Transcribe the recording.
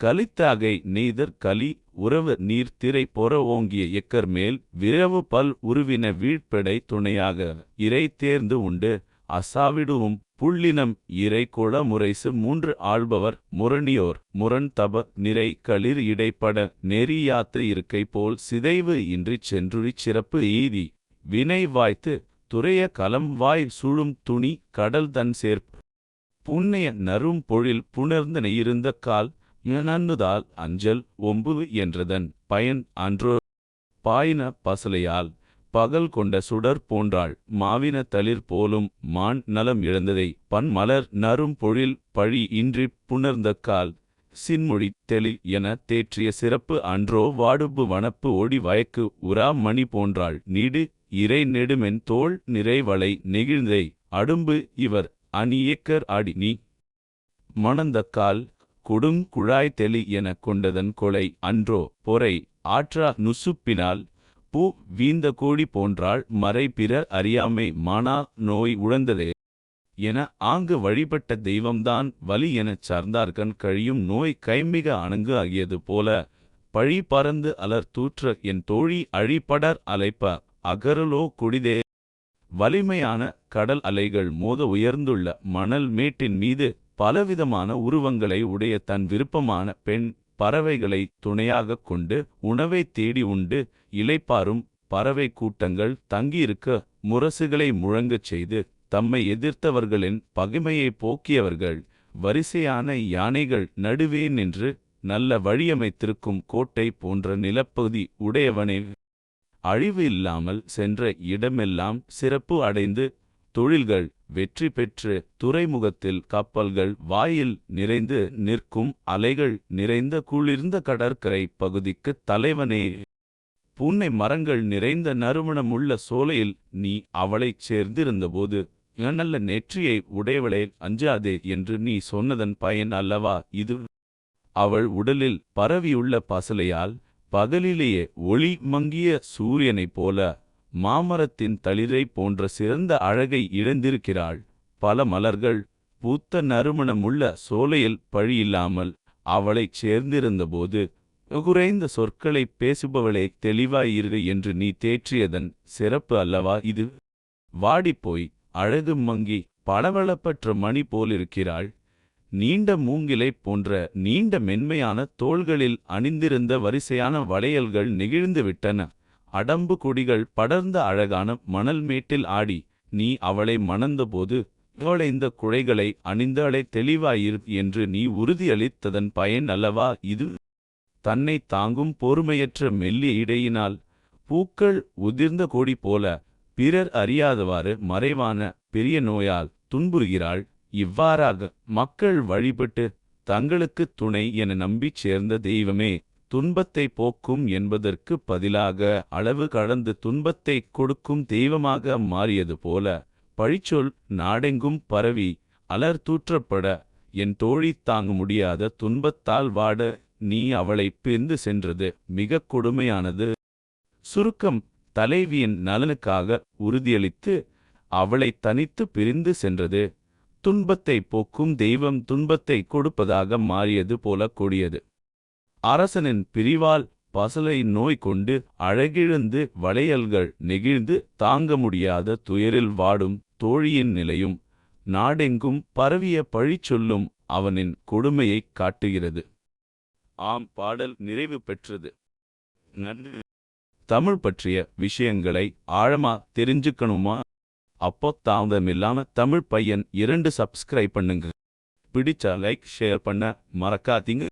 கலித்தாகை நெய்தற் கலி உறவு நீர் திரை பொற ஓங்கிய எக்கர் மேல் விரவு பல் உருவின வீழ்ப்படை துணையாக இறை தேர்ந்து உண்டு. அசாவிடுவும் புள்ளினம் இறை குள முறைசு மூன்று ஆள்பவர் முரணியோர். முரண் தப நிறை களிர் இடைப்பட நெறி யாத்திரை இருக்கை போல் சிதைவு இன்றிச் சென்றுழிச் சிறப்பு ஈதி. வினை வாய்த்து துறைய கலம் வாய் சுழும் துணி கடல் தன் சேர்ப். புண்ணிய நரும் பொழில் புணர்ந்தன இருந்த கால் நன்னுதால் அஞ்சல் ஒம்பு என்றதன் பயன் அன்றோ பாயின பசலையால் பகல் கொண்ட சுடர் போன்றாள் மாவின தளிர் போலும் மான் நலம் இழந்ததை பன்மலர் நரும் பொழில் பழி இன்றி புணர்ந்த கால் சின்மொழி தெளி என தேற்றிய சிறப்பு அன்றோ வாடுபு வனப்பு ஒடி வயக்கு உரா மணி போன்றாள் நீடு இறை நெடுமென் தோள் நிறைவளை நெகிழ்ந்தை அடும்பு இவர் அணியக்கர் ஆடி நீ மணந்த கால் குழாய் தெளி எனக் கொண்டதன் கொலை அன்றோ பொறை ஆற்றா நுசுப்பினால் பூ வீந்த கோடி போன்றாள் மறை பிறர் அறியாமை மானா நோய் உழந்ததே என ஆங்கு வழிபட்ட தெய்வம்தான் வலி எனச் சார்ந்தார்கண் கழியும் நோய் கைமிக அணங்கு ஆகியது போல பழி பறந்து அலர் தூற்ற என் தோழி அழிபடர் அலைப்ப அகரலோ குடிதே. வலிமையான கடல் அலைகள் மோத உயர்ந்துள்ள மணல் மேட்டின் மீது பலவிதமான உருவங்களை உடைய தன் விருப்பமான பெண் பறவைகளை துணையாகக் கொண்டு உணவை தேடி உண்டு இளைப்பாரும் பறவை கூட்டங்கள் தங்கியிருக்க முரசுகளை முழங்கச் செய்து தம்மை எதிர்த்தவர்களின் பகைமையை போக்கியவர்கள் வரிசையான யானைகள் நடுவே நின்று நல்ல வழியமைத்திருக்கும் கோட்டை போன்ற நிலப்பகுதி உடையவனே அழிவு இல்லாமல் சென்ற இடமெல்லாம் சிறப்பு அடைந்து தொழில்கள் வெற்றி பெற்று துறைமுகத்தில் கப்பல்கள் வாயில் நிறைந்து நிற்கும் அலைகள் நிறைந்த குளிர்ந்த கடற்கரை பகுதிக்குத் தலைவனே. புன்னை மரங்கள் நிறைந்த நறுமணமுள்ள சோலையில் நீ அவளைச் சேர்ந்திருந்தபோது நல்ல நெற்றியை உடையவளே அஞ்சாதே என்று நீ சொன்னதன் பயன் அல்லவா இது? அவள் உடலில் பரவியுள்ள பசலையால் பகலிலேயே ஒளி மங்கிய சூரியனைப் போல மாமரத்தின் தளிரை போன்ற சிறந்த அழகை இழந்திருக்கிறாள். பல மலர்கள் பூத்த நறுமணமுள்ள சோலையில் பழியில்லாமல் அவளைச் சேர்ந்திருந்தபோது குறைந்த சொற்களைப் பேசுபவளே தெளிவாயிரு என்று நீ தேற்றியதன் சிறப்பு அல்லவா இது? வாடிப்போய் அழகு மங்கி பளபளப்பற்ற மணி போலிருக்கிறாள். நீண்ட மூங்கிலை போன்ற நீண்ட மென்மையான தோள்களில் அணிந்திருந்த வரிசையான வளையல்கள் நெகிழ்ந்து விட்டன. அடம்பு கொடிகள் படர்ந்த அழகான மணல் மேட்டில் ஆடி நீ அவளை மணந்தபோது இந்த குழைகளை அணிந்தாளே தெளிவாயிரு என்று நீ உறுதியளித்ததன் பயன் அல்லவா இது? தன்னை தாங்கும் பொறுமையற்ற மெல்லிய இடையினால் பூக்கள் உதிர்ந்த கொடி போல பிறர் அறியாதவாறு மறைவான பெரிய நோயால் துன்புறுகிறாள். இவ்வாறாக மக்கள் வழிபட்டு தங்களுக்கு துணை என நம்பிச் சேர்ந்த தெய்வமே துன்பத்தை போக்கும் என்பதற்கு பதிலாக அளவு கடந்து துன்பத்தை கொடுக்கும் தெய்வமாக மாறியது போல பழிச்சொல் நாடெங்கும் பரவி அலர் தூற்றப்பட என் தோழி தாங்க முடியாத துன்பத்தால் வாட நீ அவளை பிரிந்து சென்றது மிக கொடுமையானது. சுருக்கம் தலைவியின் நலனுக்காக உறுதியளித்து அவளை தனித்து பிரிந்து சென்றது. துன்பத்தை போக்கும் தெய்வம் துன்பத்தை கொடுப்பதாக மாறியது போல கொடியது. அரசனின் பிரிவால் பசலை நோய் கொண்டு அழகிழந்து வளையல்கள் நெகிழ்ந்து தாங்க முடியாத துயரில் வாடும் தோழியின் நிலையும் நாடெங்கும் பரவிய பழிச்சொல்லும் அவனின் கொடுமையைக் காட்டுகிறது. ஆம் பாடல் நிறைவு பெற்றது. நன்றி. தமிழ் பற்றிய விஷயங்களை ஆழமா தெரிஞ்சுக்கணுமா? அப்போ தாமதமில்லாம தமிழ் பையன் இரண்டு சப்ஸ்கிரைப் பண்ணுங்க. பிடிச்சா லைக் ஷேர் பண்ண மறக்காதீங்க.